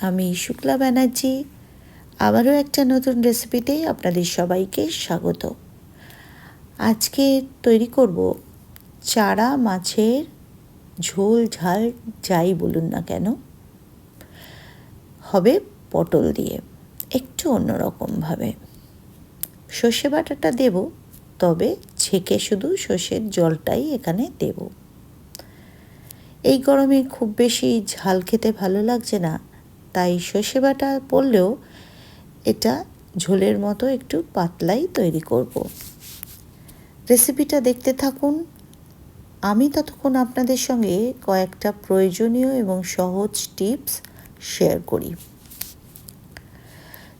আমি শুক্লা ব্যানার্জি। আবারও একটা নতুন রেসিপিতেই আপনাদের সবাইকে স্বাগত। আজকে তৈরি করব চারা মাছের ঝোল ঝাল যাই বলুন না কেন। হবে পটল দিয়ে, একটু অন্যরকমভাবে। সর্ষে বাটাটা দেব, তবে ছেঁকে শুধু সর্ষের জলটাই এখানে দেব। এই গরমে খুব বেশি ঝাল খেতে ভালো লাগছে না। তাই সর্ষে পড়লেও এটা ঝোলের মতো একটু পাতলাই তৈরি করব। রেসিপিটা দেখতে থাকুন। আমি ততক্ষণ আপনাদের সঙ্গে কয়েকটা প্রয়োজনীয় এবং সহজ টিপস শেয়ার করি।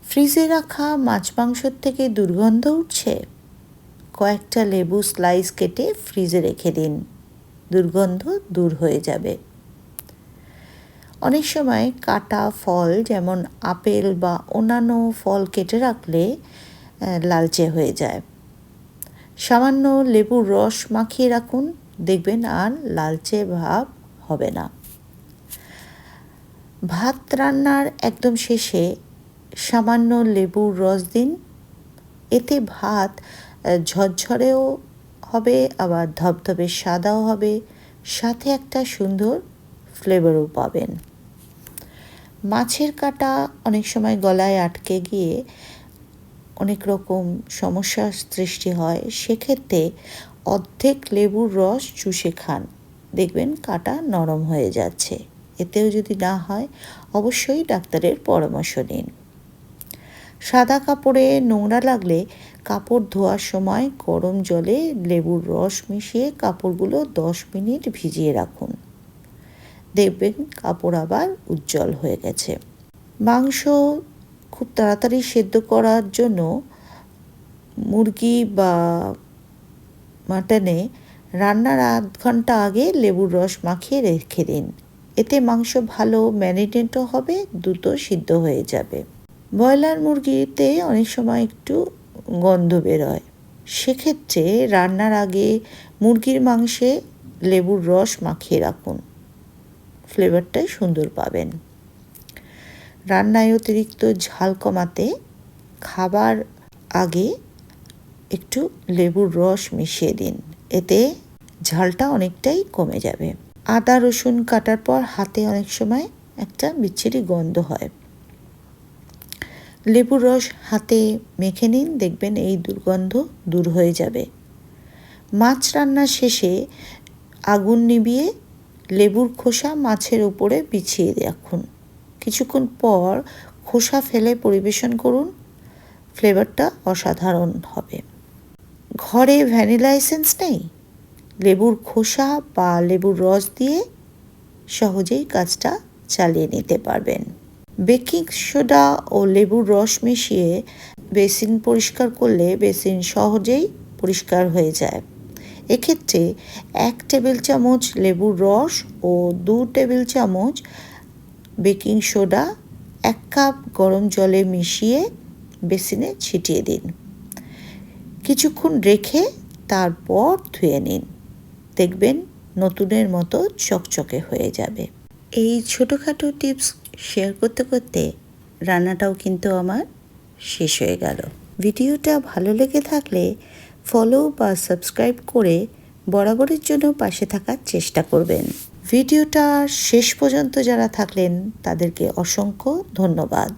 ফ্রিজে রাখা মাছ মাংসর থেকে দুর্গন্ধ উঠছে। কয়েকটা লেবু স্লাইস কেটে ফ্রিজে রেখে দিন। দুর্গন্ধ দূর হয়ে যাবে। অনেক সময় কাটা ফল, যেমন আপেল বা অন্যান্য ফল কেটে রাখলে লালচে হয়ে যায়। সামান্য লেবুর রস মাখিয়ে রাখুন, দেখবেন আর লালচে ভাব হবে না। ভাত রান্নার একদম শেষে সামান্য লেবুর রস দিন। এতে ভাত ঝরঝরেও হবে, আবার ধবধবে সাদাও হবে, সাথে একটা সুন্দর ফ্লেভারও পাবেন। মাছের কাটা অনেক সময় গলায় আটকে গিয়ে অনেক রকম সমস্যার সৃষ্টি হয়। সেক্ষেত্রে অর্ধেক লেবুর রস চুষে খান। দেখবেন কাটা নরম হয়ে যাচ্ছে। এতেও যদি না হয়, অবশ্যই ডাক্তারের পরামর্শ নিন। সাদা কাপড়ে নোংরা লাগলে কাপড় ধোয়ার সময় গরম জলে লেবুর রস মিশিয়ে কাপড়গুলো দশ মিনিট ভিজিয়ে রাখুন। দেখবেন কাপড় আবার উজ্জ্বল হয়ে গেছে। মাংস খুব তাড়াতাড়ি সেদ্ধ করার জন্য মুরগি বা মাটনে রান্নার আধ ঘণ্টা আগে লেবুর রস মাখিয়ে রেখে দিন। এতে মাংস ভালো ম্যারিনেটও হবে, দ্রুত সিদ্ধ হয়ে যাবে। ব্রয়লার মুরগিতে অনেক সময় একটু গন্ধ বেরোয়। সেক্ষেত্রে রান্নার আগে মুরগির মাংসে লেবুর রস মাখিয়ে রাখুন। ফ্লেভারটাই সুন্দর পাবেন। রান্নায় অতিরিক্ত ঝাল কমাতে খাবার আগে একটু লেবুর রস মিশিয়ে দিন। এতে ঝালটা অনেকটাই কমে যাবে। আদা, রসুন কাটার পর হাতে অনেক সময় একটা বিচ্ছিরি গন্ধ হয়। লেবুর রস হাতে মেখে নিন, দেখবেন এই দুর্গন্ধ দূর হয়ে যাবে। মাছ রান্নার শেষে আগুন নিবিয়ে লেবুর খোসা মাছের উপরে বিছিয়ে রাখুন কিছুক্ষণ পর খোসা ফেলে পরিবেশন করুন। ফ্লেভারটা অসাধারণ হবে। ঘরে ভ্যানিলা এসেন্স নেই? লেবুর খোসা বা লেবুর রস দিয়ে সহজেই কাজটা চালিয়ে নিতে পারবেন। বেকিং সোডা ও লেবুর রস মিশিয়ে বেসিন পরিষ্কার করলে বেসিন সহজেই পরিষ্কার হয়ে যায়। এক্ষেত্রে এক টেবিল চামচ লেবুর রস ও দু টেবিল চামচ বেকিং সোডা এক কাপ গরম জলে মিশিয়ে বেসিনে ছিটিয়ে দিন। কিছুক্ষণ রেখে তারপর ধুয়ে নিন। দেখবেন নতুনের মতো চকচকে হয়ে যাবে। এই ছোটোখাটো টিপস শেয়ার করতে করতে রান্নাটাও কিন্তু আমার শেষ হয়ে গেল। ভিডিওটা ভালো লেগে থাকলে ফলো বা সাবস্ক্রাইব করে বরাবরের জন্য পাশে থাকার চেষ্টা করবেন। ভিডিওটা শেষ পর্যন্ত যারা থাকলেন, তাদেরকে অসংখ্য ধন্যবাদ।